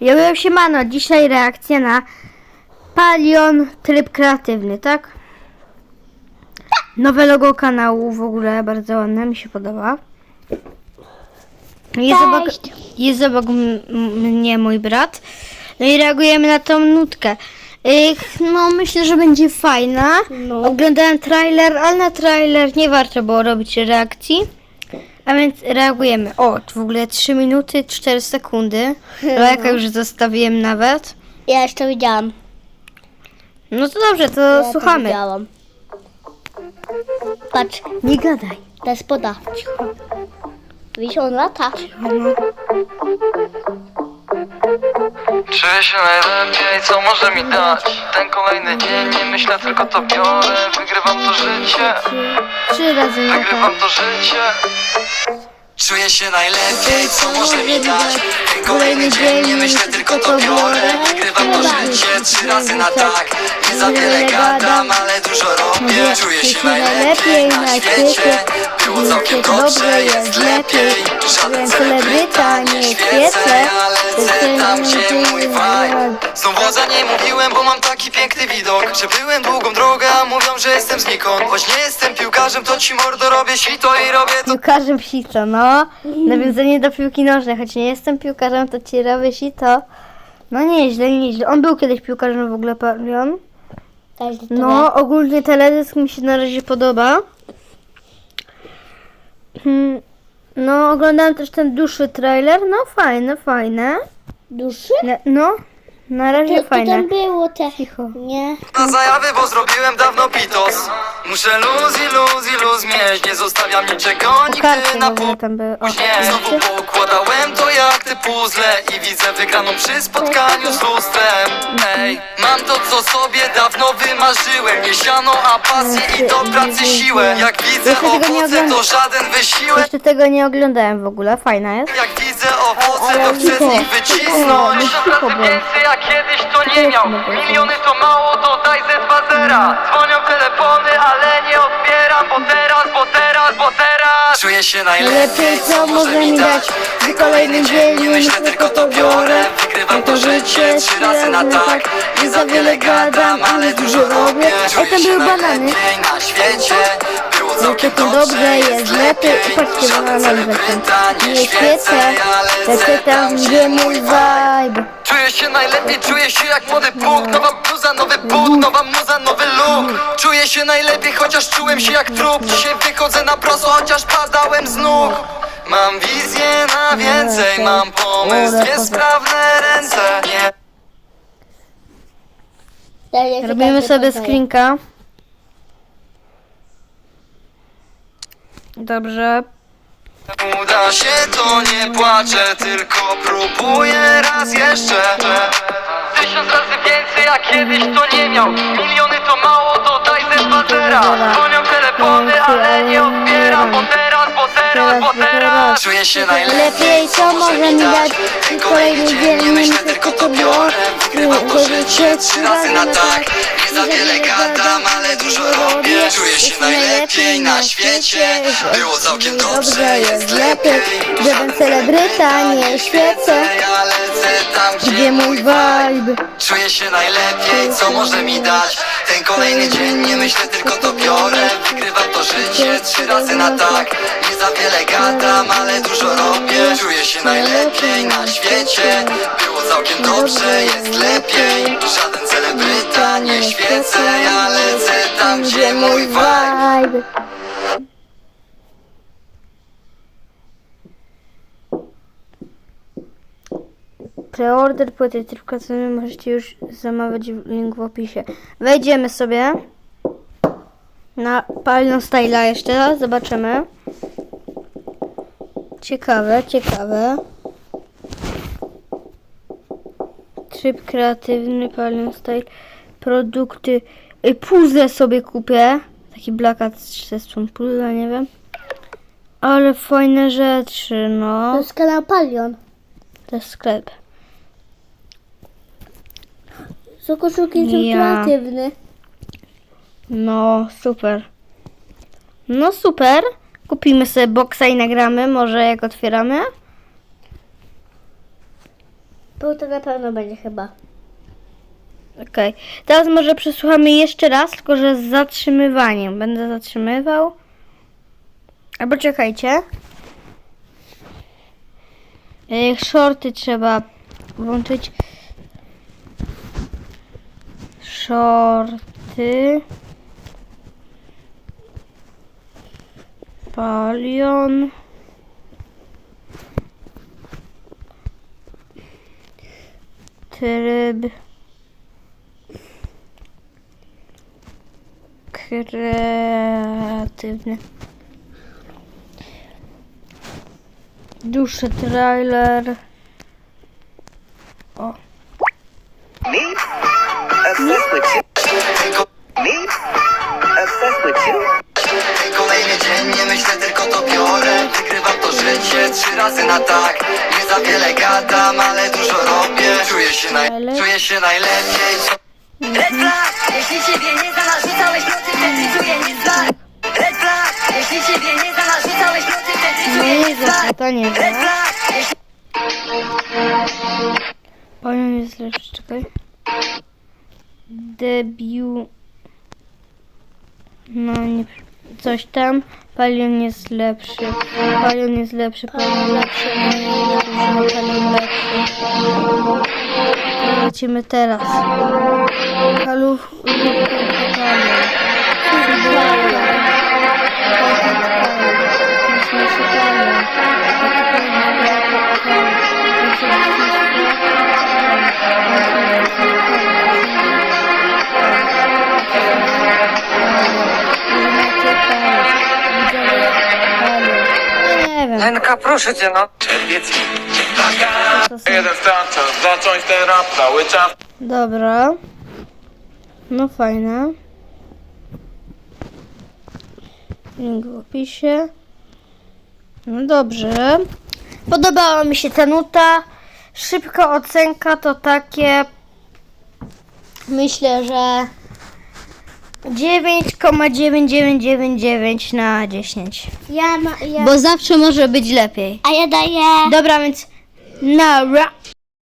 Ja byłem się Mano, dzisiaj reakcja na Palion tryb kreatywny, tak? Nowe logo kanału w ogóle bardzo ładne, mi się podoba. Jest obok, jest obok mnie mój brat. No i reagujemy na tą nutkę. Ych, no myślę, że będzie fajna. No. Oglądałem trailer, ale na trailer nie warto było robić reakcji. A więc reagujemy. O, w ogóle 3 minuty 4 sekundy. Lajka już zostawiłem nawet. Ja jeszcze widziałam. No to dobrze, to Ja to słuchamy. widziałam. Patrz, Nie gadaj. to jest poda. Widzisz, on lata. Czuję się najlepiej, co może mi dać Ten kolejny dzień, nie myślę, tylko to biorę Wygrywam to życie, Trzy razy na wygrywam to. życie. Czuję się najlepiej, co może mi dać? Ten kolejny dzień, nie myślę, tylko to biorę. Wygrywam to życie, trzy razy na tak. Nie za wiele gadam, ale dużo robię. Czuję się najlepiej na świecie Było całkiem dobrze, jest lepiej Żaden celebryta nie świecę lecę tam, gdzie mój vibe Znowu za nie mówiłem, bo mam taki piękny widok Że byłem długą drogę, a mówią, że jestem znikąd Choć nie jestem piłkarzem, to ci mordo robię sito i robię to Piłkarzem sito, no. Nawiązanie do piłki nożnej. Choć nie jestem piłkarzem, to ci robię sito. No nieźle, nieźle. On był kiedyś piłkarzem w ogóle. Każdy to No, ogólnie teledysk mi się na razie podoba. Hmm, No, oglądałem też ten dłuższy trailer. No, fajne, fajne. Duszy? Ne- No, na To, razie to fajne. tam było te. Cicho. Nie. Na zajawy, bo zrobiłem dawno pitos Muszę luz i luz i luz mieć Nie zostawiam niczego nigdy Karty na może tam były. O, później Znowu poukładałem to jak te puzzle I widzę wygraną przy spotkaniu z lustrem Ej, mam to co sobie dawno wymarzyłem Nie siano, a pasję i do pracy siłę Jak widzę Jeszcze tego nie owoce to oglądam. żaden wysiłek Jeszcze tego nie oglądałem w ogóle, fajna jest. jak widzę owoce, to chcę z nich wycisnąć razy bądź. więcej jak kiedyś to nie miał Miliony to mało, to daj ze dwa zera Bo teraz, bo teraz, bo teraz. Czuję się Lepiej, co może mi dać? Ten kolejny dzień, nie myślę, tylko to biorę. Wygrywam to życie trzy razy na tak. Nie za wiele gadam, ale dużo robię. tam się były banany. najlepiej na świecie. Było całkiem całkiem dobrze, jest lepiej. Patrzcie, celebryta lecą. nie świecę, ale lecę tam, gdzie mój vibe. Czuję się najlepiej, czuję się jak młody Bóg Nowa Czuję się najlepiej, chociaż czułem się jak trup. Dzisiaj wychodzę na prosto, chociaż padałem z nóg. Mam wizję na więcej, mam pomysł, dwie sprawne ręce Nie. Robimy sobie screenka. Dobrze. uda się, to nie płaczę Tylko próbuję raz jeszcze. Tysiąc razy więcej, jak kiedyś to nie miał. Miliony to mało, zera Dzwonią telefony, ale nie odbieram Bo teraz, bo teraz, bo teraz Czuję się najlepiej, Lepiej, co może mi dać kolejny dzień, nie myślę, tylko to biorę. Wygrywam to życie trzy razy na tak. Nie za wiele gadam, ale dużo robię. Czuję się najlepiej na świecie. Było całkiem dobrze, jest lepiej. Żaden celebryta nie świecę, gdzie mój vibe. Czuję się najlepiej, co może mi dać Ten kolejny dzień, nie myślę, tylko to biorę. Wygrywam to życie trzy razy na tak. Nie za wiele gadam, ale dużo robię. Czuję się najlepiej na świecie. Było całkiem dobrze, jest lepiej. Żaden celebryta nie świecę Ja lecę tam, gdzie mój vibe Preorder płyty trybkacyjnej możecie już zamawiać w link w opisie. Wejdziemy sobie na Palion Styla jeszcze raz, zobaczymy. Ciekawe, ciekawe. Tryb kreatywny, Palion Style, produkty, puzzle sobie kupię. Taki blakat ze strun puzzle, nie wiem. Ale fajne rzeczy, To no. jest kanał Palion. To jest sklep. Są koszulki są Ja. kreatywne. No, super. No super. Kupimy sobie boksa i nagramy, może jak otwieramy. Był to na pewno będzie chyba. Okej. Teraz może przesłuchamy jeszcze raz, tylko że z zatrzymywaniem. Będę zatrzymywał. Albo czekajcie. E, Shorty trzeba włączyć. Shorty. Palion. Tryb. kreatywny. Dłuższy trailer. You. Kolejny dzień, nie myślę, tylko to biorę Wygrywam to życie trzy razy na tak Nie za wiele gadam, ale dużo robię Czuję się, naj... Czuję się najlepiej Red flag, jeśli ciebie nie zna, narzucałeś noty, wtedy czuję nie znak Red flag, jeśli ciebie nie zna, narzucałeś noty, wtedy czuję nie za to nie Red wiem. flag, jeśli Palion jest lepszy, czekaj. Debiu. No nie. Coś tam. Palion jest lepszy. Palion jest lepszy. Palion lepszy. Palion lepszy. Lecimy teraz. Kaluch. Proszę cię, no. Czerwiec. co to są. Jeden starczy, zacząć ten rap cały czas. Dobra. No fajne. Link w opisie. No dobrze. Podobała mi się ta nuta. Szybka ocenka to takie. Myślę, że 9,9999 na 10. Ja, ma, ja... Bo zawsze może być lepiej. A ja daję... Dobra, więc na ra.